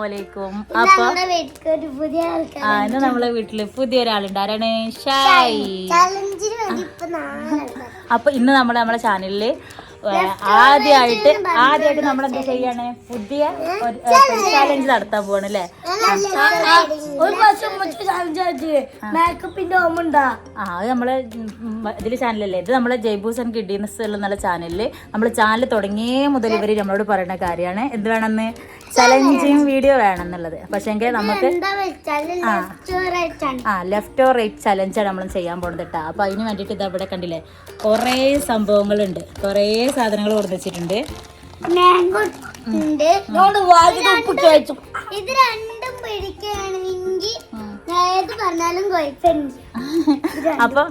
അസ്സലാമലൈക്കും. അപ്പൊ ആ ഇന്ന് നമ്മളെ വീട്ടിൽ പുതിയ ഒരാളുണ്ട്. ആരാണ്? ഷായി. അപ്പൊ ഇന്ന് നമ്മൾ നമ്മളെ ചാനലിൽ ആദ്യമായിട്ട് ആദ്യമായിട്ട് നമ്മൾ എന്താ ചെയ്യാണ്? പുതിയ ചാലഞ്ച് നടത്താൻ പോവാണ് അല്ലേ? ഒരു വർഷം മേക്കപ്പിന്റെ ഓമുണ്ടാ ആ. അത് നമ്മളെ ഉം, ഇതിൽ ചാനലല്ലേ ഇത് നമ്മളെ ജയ്ബൂസ് ആൻഡ് കിഡീനസ് എന്നുള്ള ചാനലിൽ നമ്മൾ ചാനൽ തുടങ്ങിയേ മുതൽ ഇവർ നമ്മളോട് പറയുന്ന കാര്യമാണ്. എന്ത് വേണമെന്ന്? ചലഞ്ചിങ് വീഡിയോ വേണമെന്നുള്ളത്. പക്ഷേങ്കിൽ നമുക്ക് എന്താ വെച്ചാൽ ലെഫ്റ്റ് ആ ലെഫ്റ്റ് ഓർ റൈറ്റ് ചലഞ്ചാണ് നമ്മൾ ചെയ്യാൻ പോകുന്നത് കേട്ടോ അപ്പൊ അതിന് വേണ്ടിയിട്ട് ഇത് അവിടെ കണ്ടില്ലേ? കുറേ സംഭവങ്ങളുണ്ട്. കുറേ സാധനങ്ങൾ കൊടുത്തിട്ടുണ്ട് മാംഗോ ഉണ്ട്. ഇത് രണ്ടും പിടിക്കുകയാണെങ്കിൽ ഏത് പറഞ്ഞാലും കുഴപ്പമില്ല. അപ്പൊ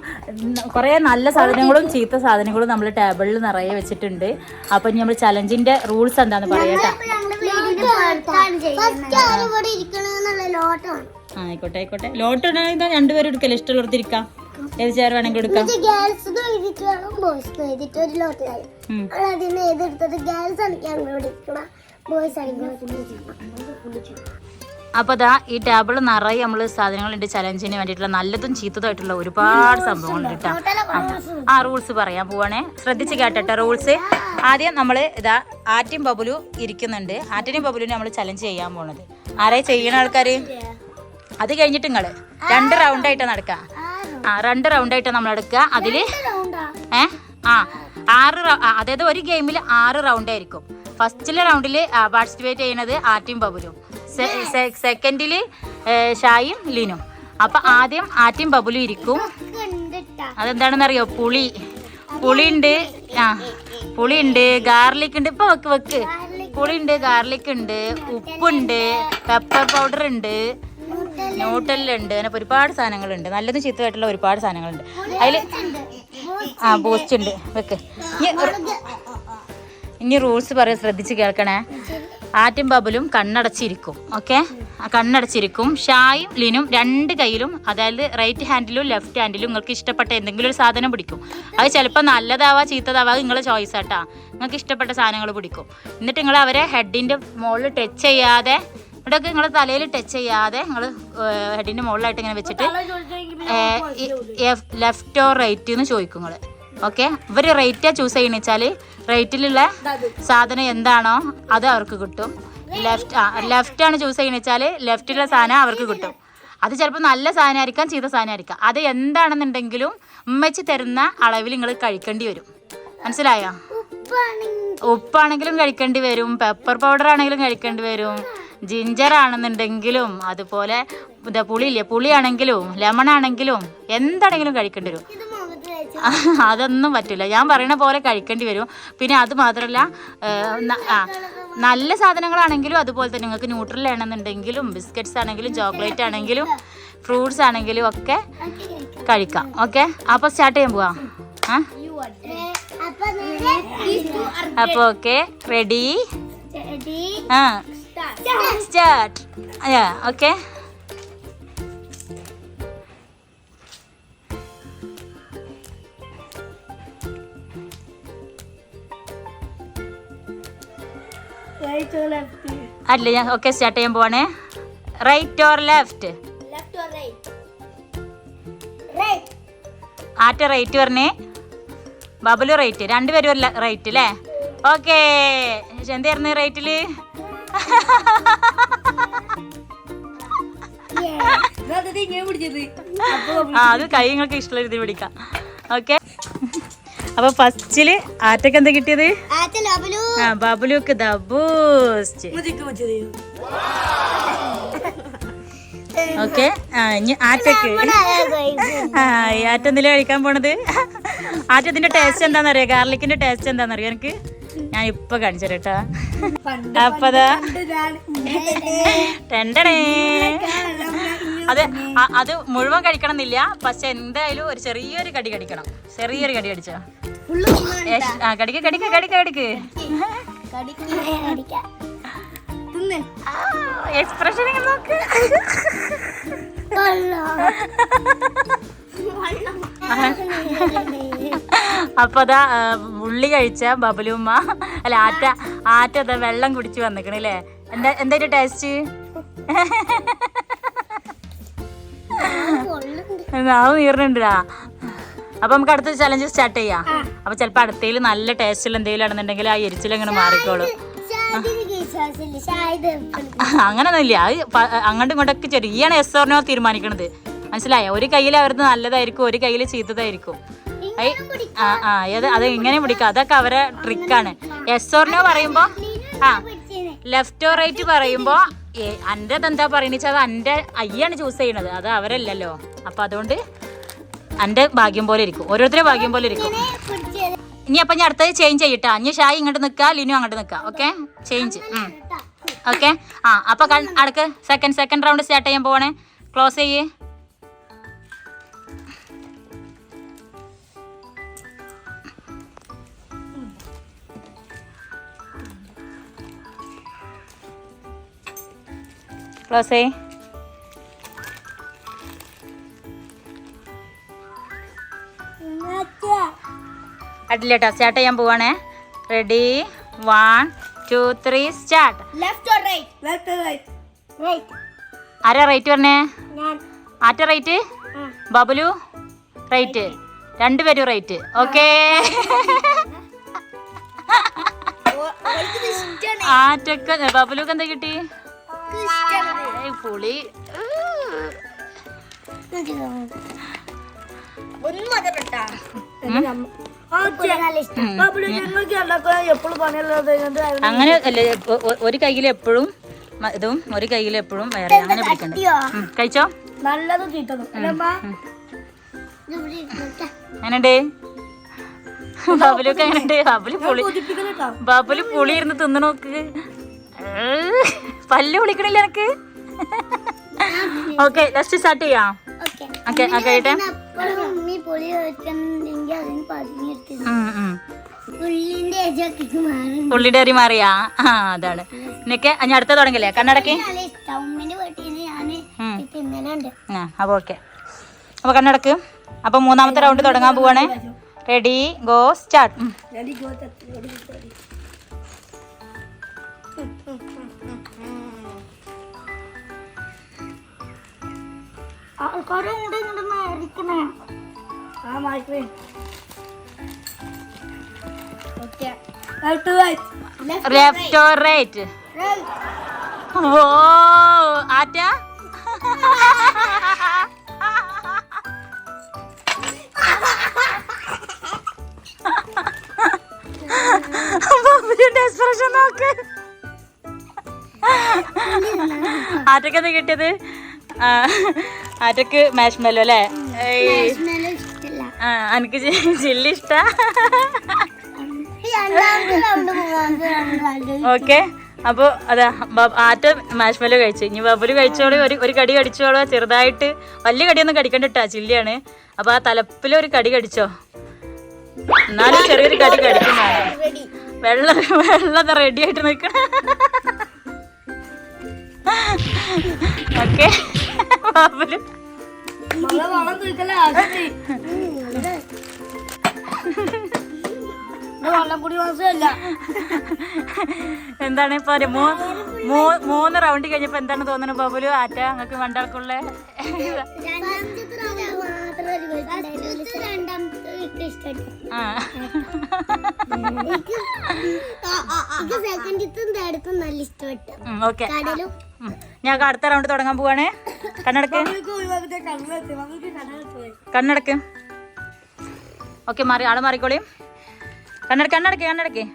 കുറേ നല്ല സാധനങ്ങളും ചീത്ത സാധനങ്ങളും നമ്മൾ ടേബിളിൽ നിറയെ വെച്ചിട്ടുണ്ട്. അപ്പൊ ഇനി നമ്മൾ ചലഞ്ചിന്റെ റൂൾസ് എന്താന്ന് പറയട്ടെ? ആയിക്കോട്ടെ ആയിക്കോട്ടെ. ലോട്ടോ ഇതാ രണ്ടുപേരും എടുക്കല്ലേ? ഇഷ്ടമുള്ളവർക്ക് ഇരിക്കാം. ഏത് ചെയർ വേണമെങ്കിൽ എടുക്കാം. ഗേൾസ് വേണം ബോയ്സ് ഒരു ലോട്ടിലായി. അതിന് ഗേൾസ് ആണ്. ബോയ്സ് ആണെങ്കിൽ അപ്പൊ അതാ ഈ ടേബിൾ നിറയെ നമ്മൾ സാധനങ്ങളുണ്ട്. ചലഞ്ചിന് വേണ്ടിയിട്ടുള്ള നല്ലതും ചീത്തതായിട്ടുള്ള ഒരുപാട് സംഭവങ്ങളുണ്ട് കേട്ടോ. ആ റൂൾസ് പറയാൻ പോവാണേ. ശ്രദ്ധിച്ച് കേട്ടോ റൂൾസ് ആദ്യം നമ്മൾ ഇതാ ആറ്റും ബബുലു ഇരിക്കുന്നുണ്ട്. ആറ്റിനും ബബുലുവിനെ നമ്മൾ ചലഞ്ച് ചെയ്യാൻ പോണത്. ആരായി ചെയ്യണ ആൾക്കാര്? അത് കഴിഞ്ഞിട്ട് നിങ്ങൾ രണ്ട് റൗണ്ട് ആയിട്ട് നടക്കുക ആ രണ്ട് റൗണ്ട് ആയിട്ട് നമ്മൾ എടുക്കുക. അതിൽ ഏ? ആ ആറ് അതായത് ഒരു ഗെയിമിൽ ആറ് റൗണ്ട് ആയിരിക്കും. ഫസ്റ്റിലെ റൗണ്ടിൽ പാർട്ടിസിപ്പേറ്റ് ചെയ്യുന്നത് ആറ്റിയും ബബുലും. സെക്കൻഡിൽ ഷായും ലിനും. അപ്പൊ ആദ്യം ആറ്റിയും ബബുലും ഇരിക്കും. അതെന്താണെന്ന് അറിയോ പുളി. പുളി ഉണ്ട് ആ പുളി ഉണ്ട് ഗാർലിക് ഉണ്ട് ഇപ്പൊ വെക്ക് വെക്ക്. പുളി ഉണ്ട് ഗാർലിക് ഉണ്ട് ഉപ്പുണ്ട്. പെപ്പർ പൗഡർ ഉണ്ട് ന്യൂട്ടലുണ്ട് അങ്ങനെ ഒരുപാട് സാധനങ്ങളുണ്ട്. നല്ലതും ചീത്തമായിട്ടുള്ള ഒരുപാട് സാധനങ്ങളുണ്ട്. അതിൽ ആ ബൂസ്റ്റ് ഉണ്ട്. വെക്ക്. ഇനി റൂൾസ് പറയാൻ ശ്രദ്ധിച്ച് കേൾക്കണേ. ആറ്റും ബബലും കണ്ണടച്ചിരിക്കും. ഓക്കെ? കണ്ണടച്ചിരിക്കും. ഷായും ലിനും രണ്ട് കയ്യിലും അതായത് റൈറ്റ് ഹാൻഡിലും ലെഫ്റ്റ് ഹാൻഡിലും നിങ്ങൾക്ക് ഇഷ്ടപ്പെട്ട എന്തെങ്കിലും ഒരു സാധനം പിടിക്കും. അത് ചിലപ്പോൾ നല്ലതാവാ ചീത്തതാവാ നിങ്ങളെ ചോയ്സ് ആട്ടാ. നിങ്ങൾക്ക് ഇഷ്ടപ്പെട്ട സാധനങ്ങൾ പിടിക്കും. എന്നിട്ട് നിങ്ങൾ അവരെ ഹെഡിന്റെ മുകളിൽ ടച്ച് ചെയ്യാതെ ഇവിടെയൊക്കെ നിങ്ങൾ തലയിൽ ടച്ച് ചെയ്യാതെ നിങ്ങൾ ഹെഡിന്റെ മുകളിലായിട്ട് ഇങ്ങനെ വെച്ചിട്ട് ലെഫ്റ്റ് ഓർ റൈറ്റ് എന്ന് ചോദിക്കും നിങ്ങൾ ഓക്കെ ഇവർ റേറ്റാ ചൂസ് ചെയ്യുന്ന വെച്ചാൽ റേറ്റിലുള്ള സാധനം എന്താണോ അത് അവർക്ക് കിട്ടും. ലെഫ്റ്റ് ആ ലെഫ്റ്റ് ആണ് ചൂസ് ചെയ്യുന്ന വെച്ചാൽ ലെഫ്റ്റിലുള്ള സാധനം അവർക്ക് കിട്ടും. അത് ചിലപ്പോൾ നല്ല സാധനമായിരിക്കാം ചീത്ത സാധനമായിരിക്കാം. അത് എന്താണെന്നുണ്ടെങ്കിലും ഉമ്മച്ചി തരുന്ന അളവിൽ നിങ്ങൾ കഴിക്കേണ്ടി വരും. മനസ്സിലായോ? ഉപ്പാണെങ്കിലും കഴിക്കേണ്ടി വരും പെപ്പർ പൗഡർ ആണെങ്കിലും കഴിക്കേണ്ടി വരും. ജിഞ്ചർ ആണെന്നുണ്ടെങ്കിലും അതുപോലെ ഇതാ പുളിയില്ലേ? പുളിയാണെങ്കിലും ലെമൺ ആണെങ്കിലും എന്താണെങ്കിലും കഴിക്കേണ്ടി വരും. അതൊന്നും പറ്റില്ല ഞാൻ പറയുന്ന പോലെ കഴിക്കേണ്ടി വരും. പിന്നെ അത് മാത്രമല്ല നല്ല സാധനങ്ങളാണെങ്കിലും അതുപോലെ തന്നെ നിങ്ങൾക്ക് ന്യൂട്രൽ ആണെന്നുണ്ടെങ്കിലും ബിസ്ക്കറ്റ്സ് ആണെങ്കിലും ചോക്ലേറ്റ് ആണെങ്കിലും ഫ്രൂട്ട്സ് ആണെങ്കിലും ഒക്കെ കഴിക്കാം. ഓക്കെ? അപ്പോൾ സ്റ്റാർട്ട് ചെയ്യാൻ പോവാം. അപ്പോൾ ഓക്കെ റെഡി? ആ. സ്റ്റാർട്ട് ഓക്കെ അല്ല ഞാൻ ഓക്കെ സ്റ്റാർട്ട് ചെയ്യാൻ പോവാണേ. Right or left Atta right പറഞ്ഞേ ബബലു റൈറ്റ് രണ്ടുപേരും റൈറ്റ് അല്ലേ ഓക്കേ എന്തായിരുന്നു റൈറ്റിൽ ആ അത് കൈ നിങ്ങൾക്ക് ഇഷ്ടമുള്ള രീതി പിടിക്കാം. ഓക്കെ അപ്പൊ ഫസ്റ്റിൽ ആറ്റക്ക് എന്താ കിട്ടിയത്? ആ ബബലുക്ക് ദ ബൂസ്റ്റ്. ഓക്കെ ആറ്റക്ക്. ആറ്റ എന്തിലാ കഴിക്കാൻ പോണത്? ആറ്റ ഇതിന്റെ ടേസ്റ്റ് എന്താണെന്നറിയോ? ഗാർലിക്കിന്റെ ടേസ്റ്റ് എന്താണെന്നറിയോ എനിക്ക് ഞാൻ ഇപ്പൊ കാണിച്ചു കേട്ടാ. അപ്പതാ. രണ്ടണേ അത് അത് മുഴുവൻ കഴിക്കണം എന്നില്ല പക്ഷെ എന്തായാലും ഒരു ചെറിയൊരു കടി കടിക്കണം. ചെറിയൊരു കടി കടിച്ചോ. കടിക്ക് കടിക്ക് കടിക്ക് കടിക്ക്. എക്സ്പ്രഷൻ നോക്ക്. അപ്പൊ അതാ ഉള്ളി കഴിച്ച ബബലുമ്മ അല്ല ആറ്റ ആറ്റ അതാ വെള്ളം കുടിച്ചു വന്നിക്കണല്ലേ എന്താ എന്താ ടേസ്റ്റ് നാവ് നീറുന്നുണ്ടാ അപ്പൊ നമുക്ക് അടുത്ത ചലഞ്ച് സ്റ്റാർട്ട് ചെയ്യാം. അപ്പൊ ചിലപ്പോ അടുത്തേൽ നല്ല ടേസ്റ്റിൽ എന്തെങ്കിലും ആണെന്നുണ്ടെങ്കിൽ ആ എരിച്ചിൽ അങ്ങനെ മാറിക്കോളും. അങ്ങനൊന്നുമില്ല. അത് അങ്ങോട്ടും ഇങ്ങോട്ടൊക്കെ ചെറിയാണ് എസ് ഓർനോ തീരുമാനിക്കണത്. മനസ്സിലായോ? ഒരു കയ്യിൽ അവരത് നല്ലതായിരിക്കും ഒരു കയ്യിൽ ചീത്തതായിരിക്കും. ആ ആ അത് അത് ഇങ്ങനെ പിടിക്കുക അതൊക്കെ അവരെ ട്രിക്കാണ് എസ് ഓർനോ പറയുമ്പോ ആ ലെഫ്റ്റ് ഓർ റൈറ്റ് പറയുമ്പോ എന്റെ എന്താ പറയുന്നത് അത് എന്റെ അയ്യാണ് ചൂസ് ചെയ്യണത്. അത് അവരല്ലല്ലോ. അപ്പൊ അതുകൊണ്ട് എന്റെ ഭാഗ്യം പോലെ ഇരിക്കും. ഓരോരുത്തരുടെ ഭാഗ്യം പോലെ ഇരിക്കും. ഇനി അപ്പൊ ഞാൻ അടുത്തത് ചേഞ്ച് ചെയ്യട്ടാ. ഇനി ഷായി ഇങ്ങോട്ട് നിൽക്കുക ലിനു അങ്ങോട്ട് നിൽക്കുക ഓക്കെ ചേഞ്ച് ഓക്കെ ആ അപ്പൊ അടുക്ക് സെക്കൻഡ് സെക്കൻഡ് റൗണ്ട് സ്റ്റാർട്ട് ചെയ്യാൻ പോവാണേ. ക്ലോസ് ചെയ്യ്. ക്ലോസ് ചെയ്യ് അടില്ലേട്ടാ സ്റ്റാർട്ട് ചെയ്യാൻ പോവാണേ. Ready one two three start left or right left or right right ആരാ റൈറ്റ് പറഞ്ഞേ ആറ്റ റൈറ്റ് ബബുലു? റൈറ്റ് രണ്ടുപേരും റൈറ്റ് ഓക്കേ ആറ്റൊക്കെ ബബുലുക്ക് എന്താ കിട്ടി? പുളി. അങ്ങനെ അല്ലേ ഒരു കയ്യിൽ എപ്പോഴും ഇതും ഒരു കയ്യിൽ എപ്പോഴും വേറെ അങ്ങനെ പിടിക്കണ്ട? കഴിച്ചോ? നല്ലത്. എങ്ങനെയുണ്ട്? ബബുലുക്ക് എങ്ങനെയുണ്ട്? ബബുലു പുളി കുതിപ്പിക്കലോ പുളി ഇരുന്ന് തിന്നു നോക്ക് പല്ല് വിളിക്കണില്ല എനക്ക് ഓക്കെ ലെസ്റ്റ് സ്റ്റാർട്ട് ചെയ്യാം. ഓക്കേ. കഴിയട്ടെ അപ്പോഴും ഉമ്മി പൊളി വെക്കുന്നുണ്ടെങ്കിൽ അതിന് പതിഞ്ഞിട്ട് ഉം, ഉം. ഉള്ളിന്റെ ഏജൊക്കെ മാറി പുള്ളിയുടെ അരി മാറിയാ? ആ അതാണ്. നിനക്ക് ഞാൻ അടുത്ത തുടങ്ങില്ലേ? കണ്ണടക്കി. ആ അപ്പോൾ ഓക്കെ അപ്പോൾ കണ്ണടക്ക്. അപ്പോൾ മൂന്നാമത്തെ റൗണ്ട് തുടങ്ങാൻ പോവാണ്. റെഡി ഗോ സ്റ്റാർട്ട് ആൾക്കാരും കൂടെ ഇങ്ങോട്ട് മാറിക്കണേ ആ മാറ്റി okay. Left or right oh Atta? Expression നോക്ക്. ആറ്റക്കെന്താ കിട്ടിയത്? ആറ്റക്ക് മാഷ് മെല്ലോ അല്ലേ ആ എനിക്ക് ചില്ലി ഇഷ്ട? ഓക്കെ. അപ്പോൾ അതാ ആറ്റ മാഷ്മല്ലോ കഴിച്ചു. ഇനി ബബുൽ കഴിച്ചോളൂ ഒരു ഒരു കടി കടിച്ചോളൂ. ചെറുതായിട്ട് വലിയ കടിയൊന്നും കടിക്കണ്ടിട്ടാ ചില്ലിയാണ് അപ്പോൾ ആ തലപ്പിൽ ഒരു കടി കടിച്ചോ? എന്നാലും ചെറിയൊരു കടി കടിക്കുന്നതാണ് വെള്ളം വെള്ളം റെഡി ആയിട്ട് നിൽക്കണ ഓക്കെ. ബാബുൽ. എന്താണ് ഇപ്പൊ മൂന്ന് റൗണ്ട് കഴിഞ്ഞപ്പോ എന്താണ് തോന്നുന്നത് ബാബുലു? ആറ്റ നിങ്ങൾക്ക് മണ്ടാൾക്കുള്ള നല്ല ഇഷ്ടപ്പെട്ടു ഓക്കെ ഞാൻ അടുത്ത റൗണ്ട് തുടങ്ങാൻ പോവാണ്. കണ്ണടക്ക്. കണ്ണടക്ക്. ഓക്കെ മാറി. ആൾ മാറിക്കോളിയും കണ്ണടക്ക് കണ്ണടക്ക് കണ്ണടക്ക്.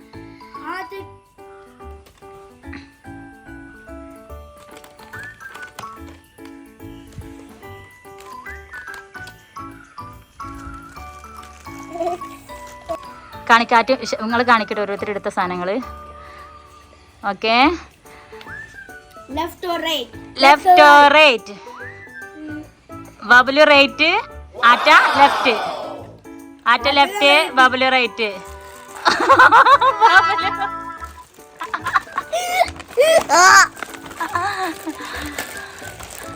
കാണിക്കാറ്റ് നിങ്ങൾ കാണിക്കട്ടെ ഓരോരുത്തർ എടുത്ത സാധനങ്ങൾ. Okay. Left or right Bablu right Atta left Atta left Bablu right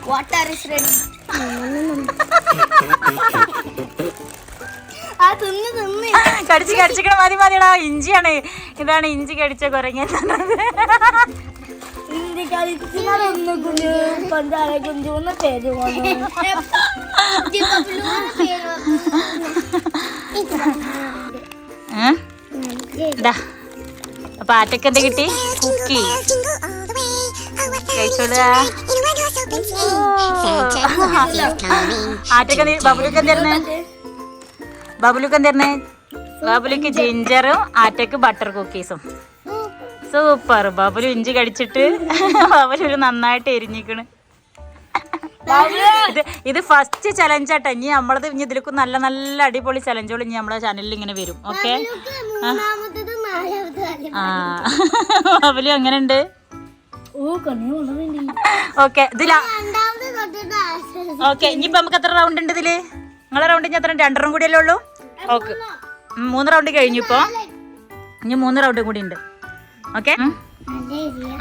water is ready കടിച്ച് കടിച്ചിക്കണ മതി മതിയടാ ഇഞ്ചിയാണ്. ഇതാണ് ഇഞ്ചി കടിച്ച കുരങ്ങ അപ്പൊ ആറ്റക്ക് എന്ത് കിട്ടി? കുക്കി. കഴിച്ചോളുക. ആറ്റക്ക് ബബുലൊക്കെ തരുന്നേ? എന്തായിരുന്നേ ബബുലുക്ക് എന്തായിരുന്നേ ബബുലുക്ക് ജിഞ്ചറും ആറ്റക്ക് ബട്ടർ കുക്കീസും. സൂപ്പർ. ബബുലു ഇഞ്ചി കടിച്ചിട്ട് ബബുലു നന്നായിട്ട് എരിഞ്ഞിക്കണ്. ഇത് ഇത് ഫസ്റ്റ് ചലഞ്ച് ആട്ടെ. ഇനി നമ്മളത് ഇനി ഇതിലേക്ക് നല്ല നല്ല അടിപൊളി ചലഞ്ചുകൾ ഇനി നമ്മളെ ചാനലിൽ ഇങ്ങനെ വരും. ഓക്കെ ആ. ബബുലു അങ്ങനെ ഉണ്ട് ഓക്കെ ഇതിലാ. ഓക്കെ ഇനിയിപ്പോ നമുക്ക് എത്ര റൗണ്ട് ഉണ്ട് ഇതിൽ? നിങ്ങളെ റൗണ്ട് ഇനി എത്ര? രണ്ടെണ്ണം കൂടിയല്ലേ ഉള്ളൂ? ഓക്കെ മൂന്ന്? റൗണ്ട് കഴിഞ്ഞു ഇപ്പൊ. ഇനി മൂന്ന് റൗണ്ട് കൂടി ഉണ്ട്. ഓക്കെ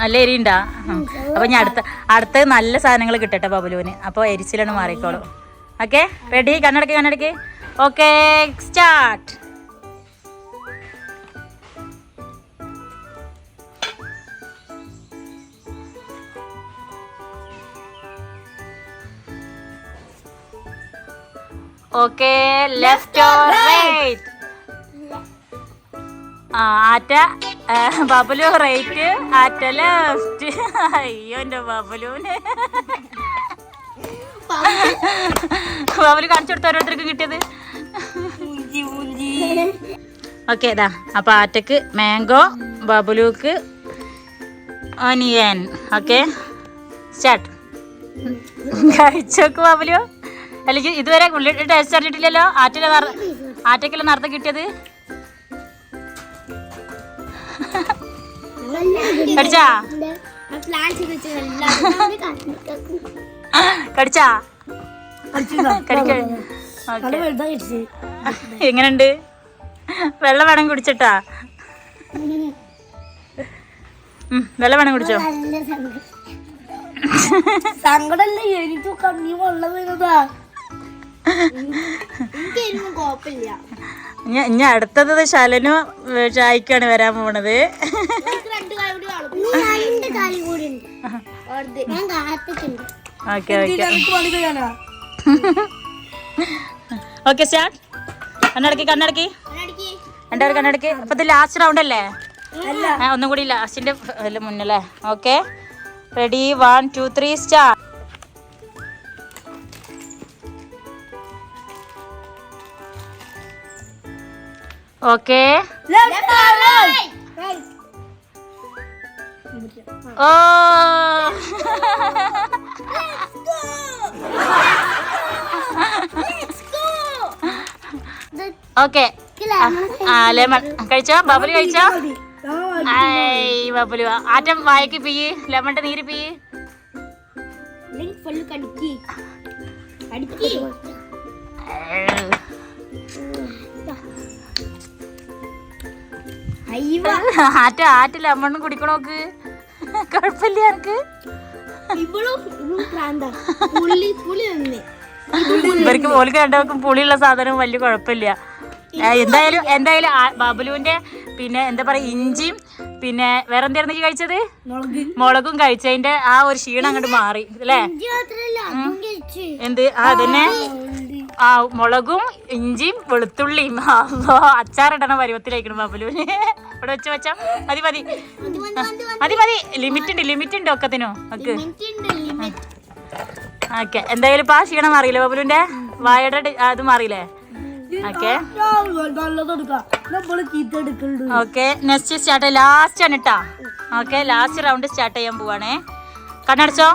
നല്ല എരി ഉണ്ടാ അപ്പൊ ഞാൻ അടുത്ത അടുത്ത നല്ല സാധനങ്ങൾ കിട്ടട്ടെ ബബുലുവിന്. അപ്പൊ എരിച്ചിലാണ് മാറിക്കോളൂ. ഓക്കെ റെഡി കണ്ണടക്ക് കണ്ണടക്ക്. Okay start okay left or right ആ ആറ്റ ബബലു റൈറ്റ് ആറ്റ ലെഫ്റ്റ് അയ്യോ എന്റെ ബബലുവിന്. ബബലു കാണിച്ചു കൊടുത്ത ഓരോരുത്തർക്ക് കിട്ടിയത്? ഓക്കെ ഇതാ അപ്പൊ ആറ്റക്ക് മാംഗോ ബബലുക്ക് ഓനിയൻ ഓക്കെ സ്റ്റാർട്ട് കഴിച്ചോക്ക് ബബലു. അല്ലെങ്കിൽ ഇതുവരെ ഉള്ളി ടേസ്റ്റ് അറിഞ്ഞിട്ടില്ലല്ലോ? ആറ്റിലെ ആറ്റക്കല്ല നിറത്ത് കിട്ടിയത്? കടിച്ചാ? കടിച്ചാ? എങ്ങനുണ്ട് വെള്ളം വേണം കുടിച്ചിട്ടാ? വെള്ളം വേണം കുടിച്ചോ? സങ്കടല്ലേ? എനിക്ക് കണ്ണി വെള്ളം വീണതാ ഇനി അടുത്തത് ശലനു ചായക്കാണ് വരാൻ പോണത്. രണ്ട് കാര്യം കൂടി കാണും രണ്ട് കാര്യം കൂടി ഉണ്ട്. ഞാൻ കാത്തിട്ടുണ്ട്. Okay okay. സ്റ്റാർട്ട്. കണ്ണടക്കി കണ്ണടക്കി. രണ്ടുപേർ കണ്ണടക്കി. അപ്പൊ ഇത് ലാസ്റ്റ് റൗണ്ട് അല്ലേ? അല്ല. ഒന്നും കൂടി ലാസ്റ്റിന്റെ മുന്നല്ലേ okay. Ready one two three star okay. Oh. Okay. Lemon. കഴിച്ചോ? ബബുലി കഴിച്ചോ? ബബുലു. ആറ്റം വായക്ക് പിയ്യ് ലെമണിന്റെ നീര് പിയ്യ് കടിക്കി. കടിക്കി. ആറ്റ ആറ്റ ലെമൺ കുടിക്കണോക്ക് കുഴപ്പമില്ല എനിക്ക് ഇവർക്ക് പോലും കണ്ടവർക്കും പുളിയുള്ള സാധനം വലിയ കുഴപ്പമില്ല. എന്തായാലും എന്തായാലും ബാബുലുവിന്റെ പിന്നെ എന്താ പറയാ ഇഞ്ചിയും പിന്നെ വേറെ എന്തായിരുന്നു ഈ കഴിച്ചത്? മുളകും. കഴിച്ചതിന്റെ ആ ഒരു ക്ഷീണം അങ്ങോട്ട് മാറി അല്ലേ? എന്ത്? ആ അതന്നെ. ആ മുളകും ഇഞ്ചിയും വെളുത്തുള്ളിയും. അച്ചാറിടണ പരുവത്തിലേക്കണം ബബുലുവിന്. ഇവിടെ വെച്ച് വെച്ചാ മതി മതി. മതി, മതി, ലിമിറ്റ് ഉണ്ട് ലിമിറ്റ് ഉണ്ട് ഒക്കത്തിനും. ഒക്കെ ഓക്കെ എന്തായാലും ഇപ്പൊ ആ ക്ഷീണം മാറിയില്ലേ ബബുലുന്റെ? വായയുടെ അത് മാറിയില്ലേ? ഓക്കെ നെക്സ്റ്റ് സ്റ്റാർട്ട് ലാസ്റ്റ് ആണ് കേട്ടാ ഓക്കെ ലാസ്റ്റ് റൗണ്ട് സ്റ്റാർട്ട് ചെയ്യാൻ പോവാണേ. കണ്ണടച്ചോ.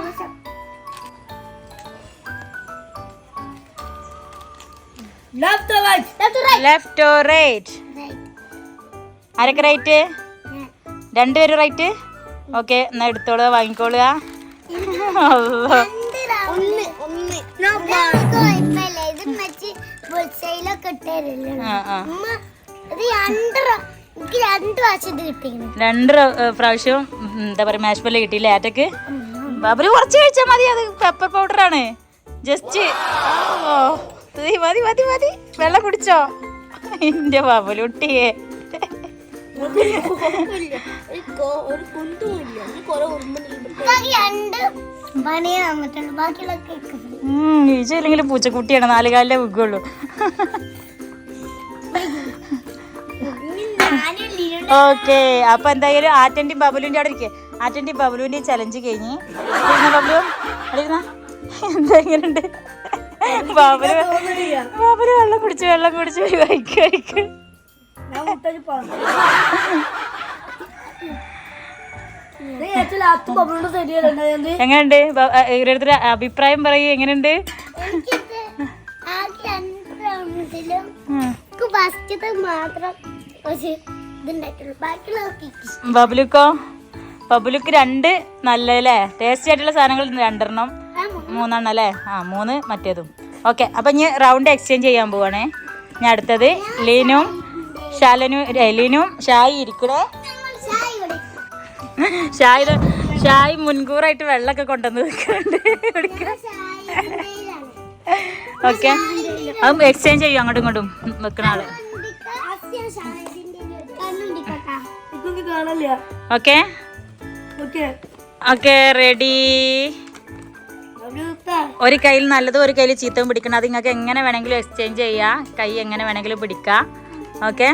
ലെഫ്റ്റ് ഓർ റൈറ്റ് ആരൊക്കെ റൈറ്റ്? രണ്ടുപേരും റൈറ്റ്? ഓക്കെ എന്നാ എടുത്തോളുക വാങ്ങിക്കോളുക. രണ്ട് പ്രാവശ്യം എന്താ പറയാ മാഷ് പല്ല് കിട്ടിയില്ലേ ആറ്റക്ക്? അവർ കുറച്ച് കഴിച്ചാൽ മതി അത് പെപ്പർ പൗഡർ ആണ്. ജസ്റ്റ് മതി മതി മതി. വെള്ളം കുടിച്ചോ. എന്റെ ബാബുലുട്ടിയെ. ഒരു കുന്തുമില്ല കൊറേ ഉറുമ്പ് ബാക്കി രണ്ട് പണിയെ വന്നിട്ടുണ്ട് ബാക്കിയുള്ളൊക്കെ ഈച്ച അല്ലെങ്കിൽ പൂച്ചക്കുട്ടിയാണ്. നാല് കാലിലെ വിൽക്കുള്ളൂ ഓക്കെ അപ്പൊ എന്തായാലും ആറ്റന്റി ബബലുവിന്റെ അവിടെ ഇരിക്കേ. ആറ്റന്റി ബബുലുവിന്റെ ചലഞ്ച് കഴിഞ്ഞ്. ബബലു? ഇരുന്നോ? എന്താ ബാബുൽ ബാബുൽ വെള്ളം കുടിച്ച് വെള്ളം കുടിച്ച്. വൈക്ക് വൈക്ക്. ഞാൻ എങ്ങനെയുണ്ട്? ഇവരുടെ അഭിപ്രായം പറയൂ എങ്ങനെയുണ്ട്? ബബ്ലുക്കോ? ബബ്ലുക്ക് രണ്ട് നല്ല അല്ലേ ടേസ്റ്റി ആയിട്ടുള്ള സാധനങ്ങൾ രണ്ടെണ്ണം. മൂന്നെണ്ണം അല്ലേ? ആ മൂന്ന് മറ്റേതും. ഓക്കെ അപ്പൊ ഇനി റൗണ്ട് എക്സ്ചേഞ്ച് ചെയ്യാൻ പോവാണേ. ഞാൻ അടുത്തത് ലീനും ശാലനും എലിനും ലീനും ഷായി ഇരിക്കണേ. ഷായി ഷായി മുൻകൂറായിട്ട് വെള്ളമൊക്കെ കൊണ്ടുവന്ന് ഇതിന്റെയിലാണ്. ഓക്കെ. അത് എക്സ്ചേഞ്ച് ചെയ്യും അങ്ങോട്ടും ഇങ്ങോട്ടും വെക്കണ ആൾ. ഓക്കെ. ഓക്കെ. റെഡി ഒരു കയ്യിൽ നല്ലതും ഒരു കയ്യിൽ ചീത്തവും പിടിക്കണം. അത് നിങ്ങൾക്ക് എങ്ങനെ വേണമെങ്കിലും എക്സ്ചേഞ്ച് ചെയ്യാം. കൈ എങ്ങനെ വേണമെങ്കിലും പിടിക്കാം. ഓക്കെ.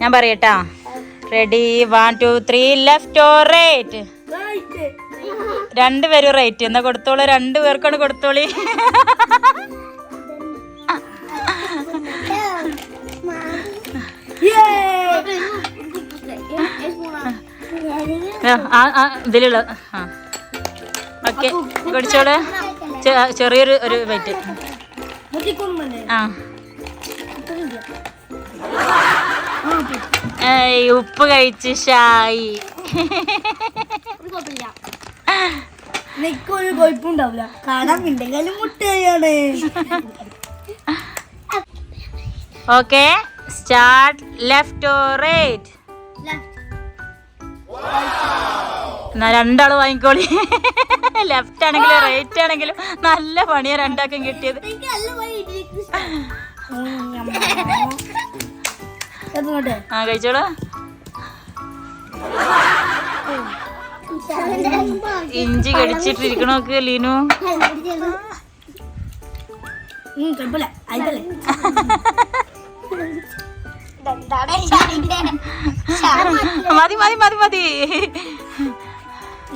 ഞാൻ പറയട്ടാ. Ready one two three left or right രണ്ടുപേരും റൈറ്റ് എന്നാ കൊടുത്തോളൂ. രണ്ടു പേർക്കാണ് കൊടുത്തോളി. ഇതിലുള്ള ഓക്കെ കുടിച്ചോളൂ. ചെറിയൊരു ഒരു വെയിറ്റ്. ആ. ഉപ്പ് കഴിച്ച് ഷായി. ഒരു കൊഴപ്പുണ്ടാവില്ല കാണാൻ ഉണ്ടെങ്കിലും മുട്ടയാണ്. Okay start left or right. എന്നാ രണ്ടാൾ വാങ്ങിക്കോളി. ലെഫ്റ്റ് ആണെങ്കിലും റൈറ്റ് ആണെങ്കിലും നല്ല പണിയാ രണ്ടാക്കും കിട്ടിയത്. ആ കഴിച്ചോളൂ. ഇഞ്ചി കടിച്ചിട്ടിരിക്കണോക്ക് ലീനു. മതി മതി മതി മതി.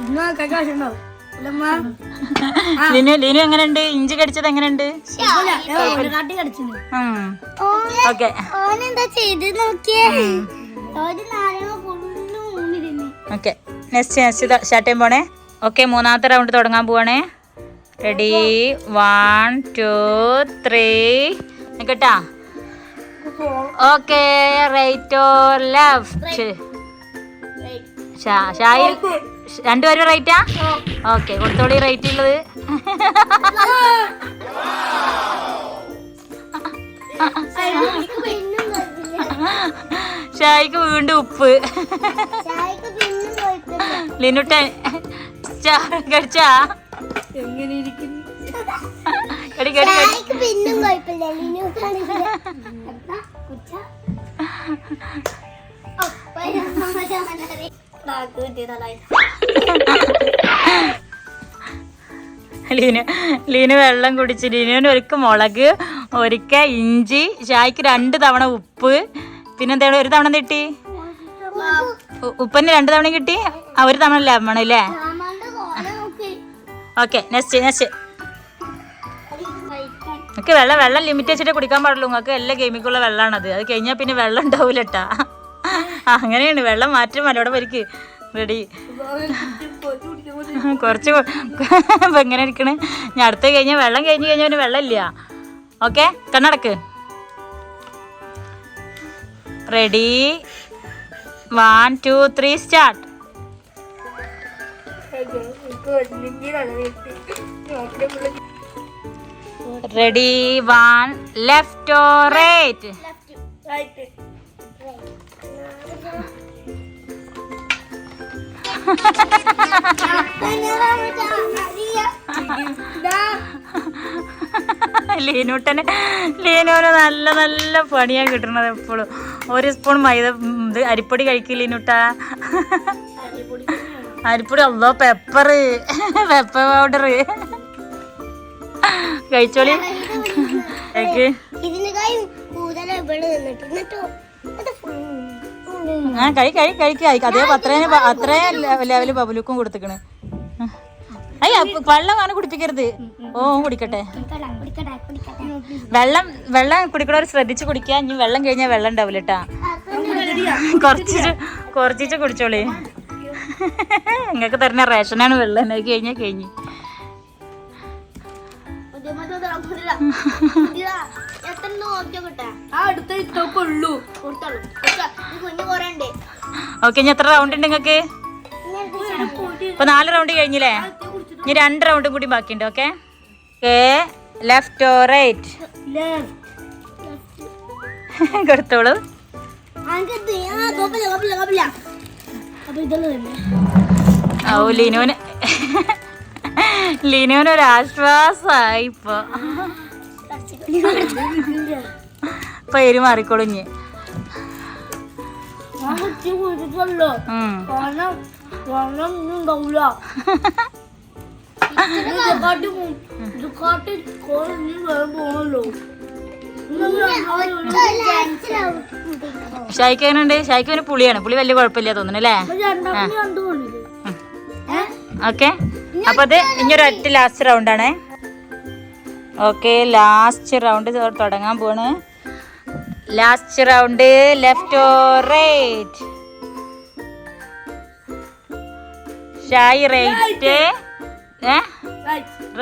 ഇന്ന് കഴിക്കാൻ ലീനു ലിനു എങ്ങനെയുണ്ട്? ഇഞ്ചി കടിച്ചത് എങ്ങനെയുണ്ട്? ഓക്കെ. ഓനെന്താ ചെയ്ത് നോക്കിയേ? ഒരു നാരങ്ങ ഫുള്ള് മൂന്നിരുന്നു. ഓക്കെ. നെക്സ്റ്റ് നെക്സ്റ്റ് സ്റ്റാർട്ട് ചെയ്യാൻ പോണേ. ഓക്കെ മൂന്നാമത്തെ റൗണ്ട് തുടങ്ങാൻ പോവാണേ. റെഡി വൺ ടു ത്രീ നിക്കട്ടാ? ഓക്കെ റൈറ്റ് ഓർ ലെഫ്റ്റ് ഷായി രണ്ടുപേരും റൈറ്റാ? ഓക്കെ കൊടുത്തോളി റൈറ്റ് ഉള്ളത് ഷായിക്ക് വീണ്ടും ഉപ്പ്. ലിനുട്ടൻ കടിച്ചാ? കടി ലീന ലീന് വെള്ളം കുടിച്ച് ലീനുവിന് ഒരുക്ക് മുളക് ഒരുക്ക ഇഞ്ചി ചായക്ക് രണ്ട് തവണ ഉപ്പ്. പിന്നെന്താണ് ഒരു തവണ കിട്ടി? ഉപ്പന് രണ്ട് തവണ കിട്ടി? ആ ഒരു തവണ ലെമൺ അല്ലേ? ഓക്കെ നെക്സ്റ്റ് നെക്സ്റ്റ് നിങ്ങൾക്ക് വെള്ളം വെള്ളം ലിമിറ്റ് വെച്ചിട്ട് കുടിക്കാൻ പാടുള്ളൂ. നിങ്ങൾക്ക് എല്ലാ ഗെയിമിക്കുള്ള വെള്ളമാണത് അത് കഴിഞ്ഞാൽ പിന്നെ വെള്ളം ഉണ്ടാവൂലട്ടാ. അങ്ങനെയാണ് വെള്ളം മാറ്റം മലയോടെ പരിക്ക് റെഡി കുറച്ച് ഇപ്പൊ എങ്ങനെ ഇരിക്കണ്? ഞാൻ അടുത്ത് കഴിഞ്ഞ വെള്ളം കഴിഞ്ഞ് കഴിഞ്ഞാൽ വെള്ളം ഇല്ല okay കണ്ണടക്ക് ready one two three start ready one left or right ലീനൂട്ടന് ലീനൂന് നല്ല നല്ല പണിയാ കിട്ടണത് എപ്പോഴും. ഒരു സ്പൂൺ മൈദ ഇത് അരിപ്പൊടി കഴിക്കും ലീനൂട്ട. അരിപ്പൊടി അല്ലോ പെപ്പർ പെപ്പർ പൗഡർ കഴിച്ചോളി. ഇതിനേക്കാളും കൂടുതൽ ഇവിടെ നിന്നിട്ട് ആ കഴി കഴി കഴിക്ക. അതേ അത്രയും അത്രയും ലെവൽ ബബുലുക്കും കൊടുത്തിക്കണ്. അയ്യ വെള്ളം അങ്ങനെ കുടിപ്പിക്കരുത്. ഓ കുടിക്കട്ടെ. വെള്ളം വെള്ളം കുടിക്കണവർ ശ്രദ്ധിച്ച് കുടിക്കുക ഇനി വെള്ളം കഴിഞ്ഞാൽ വെള്ളം ഉണ്ടാവില്ല കേട്ടാ കുറച്ചിട്ട് കുറച്ചിച്ച് കുടിച്ചോളി. നിങ്ങൾക്ക് തരുന്ന റേഷനാണ് വെള്ളം. എന്നെ കഴിഞ്ഞാൽ കഴിഞ്ഞ്. ഓക്കെ ഇനി എത്ര റൗണ്ട് ഉണ്ട് നിങ്ങക്ക് ഇപ്പൊ നാല് റൗണ്ട് കഴിഞ്ഞില്ലേ? ഇനി രണ്ട് റൗണ്ടും കൂടി ബാക്കിയുണ്ട് okay? Okay left or right കൊടുത്തോളൂ. ഓ ലിനുവിന് ലിനുവിന് ഒരു ആശ്വാസമായി ഇപ്പൊ ഇപ്പൊ മാറിക്കൊളിഞ്ഞ് ഷായിക്കാനുണ്ട് ഷായിക്കാന് പുളിയാണ്. പുളി വലിയ കുഴപ്പമില്ല തോന്നുന്നു അല്ലേ? ഓക്കെ. അപ്പൊ അത് ഇനി ഒരു ഒറ്റ ലാസ്റ്റ് റൗണ്ട് ആണ്. ഓക്കെ ലാസ്റ്റ് റൗണ്ട് തുടങ്ങാൻ പോണ് last round left or right Shaji right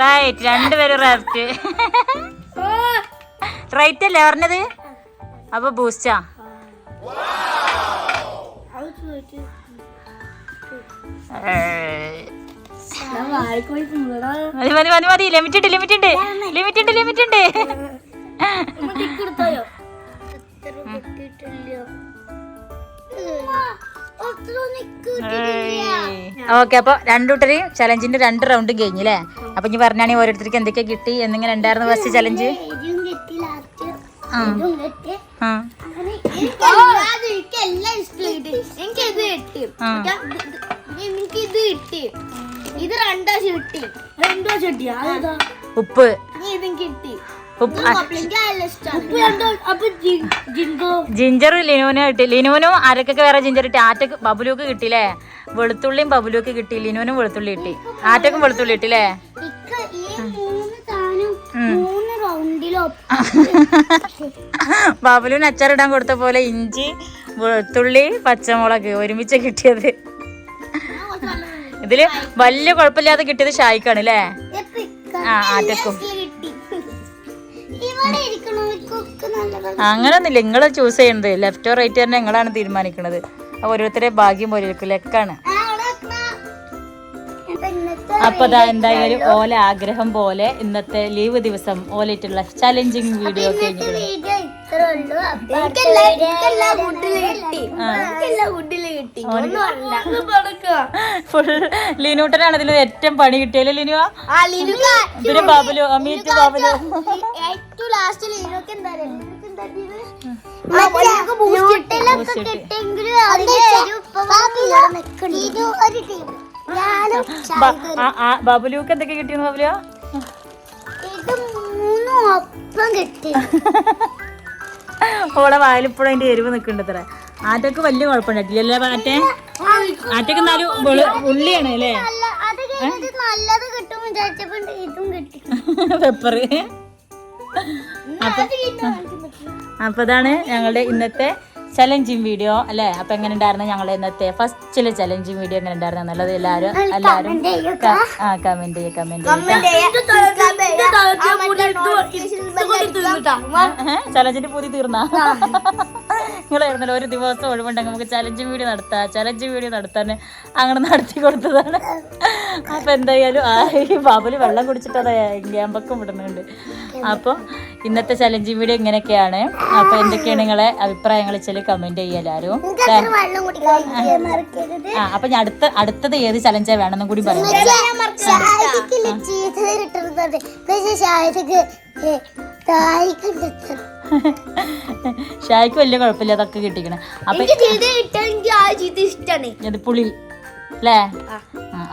right രണ്ടുപേരും റൈറ്റ് റൈറ്റ് അല്ലേ പറഞ്ഞത്? അപ്പൊ ബൂസ്റ്റാ Hey. തിന്നടാ മതി മതി മതി മതി. ലിമിറ്റ് ഉണ്ട് ലിമിറ്റ് ഉണ്ട് ലിമിറ്റ് ഉണ്ട് ലിമിറ്റ് ഉണ്ട് ഓക്കെ അപ്പൊ രണ്ടുകൂട്ടര് ചലഞ്ചിന്റെ രണ്ട് റൗണ്ടും കഴിഞ്ഞില്ലേ അപ്പൊ ഇനി പറഞ്ഞാണെങ്കിൽ ഓരോരുത്തർക്ക് എന്തൊക്കെ കിട്ടി? എന്നിങ്ങനെ ഉണ്ടായിരുന്നു ഫസ്റ്റ് ചലഞ്ച് ആ. എനിക്ക് ഇത് കിട്ടി. ആ. ഇത് രണ്ടോ ഇത് രണ്ടാം ചെട്ടിയാ ഉപ്പ്. ഇതും കിട്ടി. ഉപ്പ്. ഇത് കുഴപ്പമില്ല. എനിക്ക് നല്ല ഇഷ്ടമാണ് ഇപ്പൊ രണ്ടോ? അപ്പൊ ജി- ജിങ്കോ? ജിഞ്ചർ ലിനുവിന് കിട്ടി ലിനുവിനും ആരൊക്കെ വേറെ ജിഞ്ചർ കിട്ടി ആറ്റക്ക് ബബുലുക്ക് കിട്ടിയില്ലേ? വെളുത്തുള്ളിയും ബബുലുക്ക് കിട്ടി. ലിനുവിനും വെളുത്തുള്ളി കിട്ടി. ആറ്റക്കും വെളുത്തുള്ളി കിട്ടില്ലേ ഇക്ക ഈ മൂന്ന് സാധനം മൂന്ന് റൗണ്ടിലും ബബുലുവിന് അച്ചാറിടാൻ കൊടുത്ത പോലെ ഇഞ്ചി വെളുത്തുള്ളി പച്ചമുളക് ഒരുമിച്ച് കിട്ടിയത്. ഇതിൽ വലിയ കുഴപ്പമില്ലാതെ കിട്ടിയത് ഷായിക്കാണ് അല്ലേ? ആ ആറ്റക്കും അങ്ങനൊന്നുമില്ല നിങ്ങൾ ചൂസ് ചെയ്യണത് ലെഫ്റ്റോ റൈറ്റ് തന്നെ നിങ്ങളാണ് തീരുമാനിക്കുന്നത് അപ്പൊ ഓരോരുത്തരെ ഭാഗ്യം പോലെ ലെക്കാണ്. അപ്പൊ അതാ എന്തായാലും ഓല ആഗ്രഹം പോലെ ഇന്നത്തെ ലീവ് ദിവസം ഓലയിട്ടുള്ള ചലഞ്ചിങ് വീഡിയോ കഴിഞ്ഞിട്ടുണ്ട് വീഡിയോ ഇത്രേ ഉള്ളൂ അപ്പൊ എനിക്കെല്ലാം എനിക്കെല്ലാം ഫുഡിൽ കിട്ടി. എനിക്കെല്ലാം ഫുഡിൽ കിട്ടി. ഒന്നും അറിയില്ല ഫുൾ ലിനൂട്ടനാണ് ഇതിൽ ഏറ്റവും പണി കിട്ടിയല്ലേ ലിനു? പിന്നെ ബാബുലു അമീറ്റ് ബാബുലു. ഏറ്റവും ലാസ്റ്റ് ലിനുക്ക് എന്താ ബാബുലുക്ക് എന്തൊക്കെ കിട്ടിയെന്ന് ബാബുലു? ഇത് മൂന്നും ഒപ്പം കിട്ടി. ഓളെ വായലിപ്പോഴും അതിന്റെ എരിവ് നിൽക്കുന്നുണ്ട് ഇത്ര ആറ്റക്ക് വലിയ കുഴപ്പമുണ്ടായിട്ടില്ലല്ലേ ആറ്റെ ആറ്റക്ക് എന്നാലും ഉള്ളിയാണ് അല്ലേ? പറ്റില്ല. അപ്പൊ ഇതാണ് ഞങ്ങളുടെ ഇന്നത്തെ ചലഞ്ചിങ് വീഡിയോ അല്ലെ? അപ്പൊ എങ്ങനെ ഉണ്ടായിരുന്നു ഞങ്ങളുടെ ഇന്നത്തെ ഫസ്റ്റിലെ ചലഞ്ചിങ് വീഡിയോ എങ്ങനെ ഉണ്ടായിരുന്നു എന്നുള്ളത് എല്ലാവരും എല്ലാവരും കമന്റ് ചെയ്യുക കമന്റ് ചെയ്യുക. ചലഞ്ചിന്റെ പൂതി തീർന്ന? നിങ്ങളായിരുന്നല്ലോ ഒരു ദിവസം ഒഴിവുണ്ടെങ്കിൽ നമുക്ക് ചലഞ്ച് വീഡിയോ നടത്താം. ചലഞ്ച് വീഡിയോ നടത്താൻ അങ്ങനെ നടത്തി കൊടുത്തതാണ്. അപ്പം എന്തായാലും ആ ഈ ബാബുൽ വെള്ളം കുടിച്ചിട്ട് ഗ്യാമ്പക്കം വിടുന്നുണ്ട്. അപ്പോൾ ഇന്നത്തെ ചലഞ്ച് വീഡിയോ ഇങ്ങനെയൊക്കെയാണ്. അപ്പോൾ എന്തൊക്കെയാണ് നിങ്ങളെ അഭിപ്രായങ്ങൾ വെച്ചാൽ കമന്റ് ചെയ്യുക എല്ലാവരും. ആ അപ്പം ഞാൻ അടുത്ത അടുത്തത് ഏത് ചലഞ്ചാ വേണമെന്നും കൂടി പറയാം. ഷാഹിദിക്ക് ഷായ്ക്ക് വലിയ കുഴപ്പമില്ല അതൊക്കെ കിട്ടിക്കണം. അപ്പൊ ഇത് പുളി അല്ലേ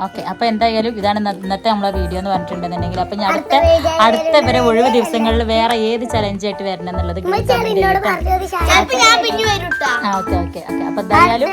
ഓക്കെ. അപ്പൊ എന്തായാലും ഇതാണ് ഇന്നത്തെ നമ്മളെ വീഡിയോ എന്ന് പറഞ്ഞിട്ടുണ്ടെന്നുണ്ടെങ്കിൽ അപ്പൊ ഞാൻ അടുത്ത അടുത്ത വരെ ഒഴിവ് ദിവസങ്ങളിൽ വേറെ ഏത് ചലഞ്ച് ആയിട്ട് വരണം എന്നുള്ളത് ഓക്കെ ഓക്കെ ഓക്കെ. അപ്പൊ എന്തായാലും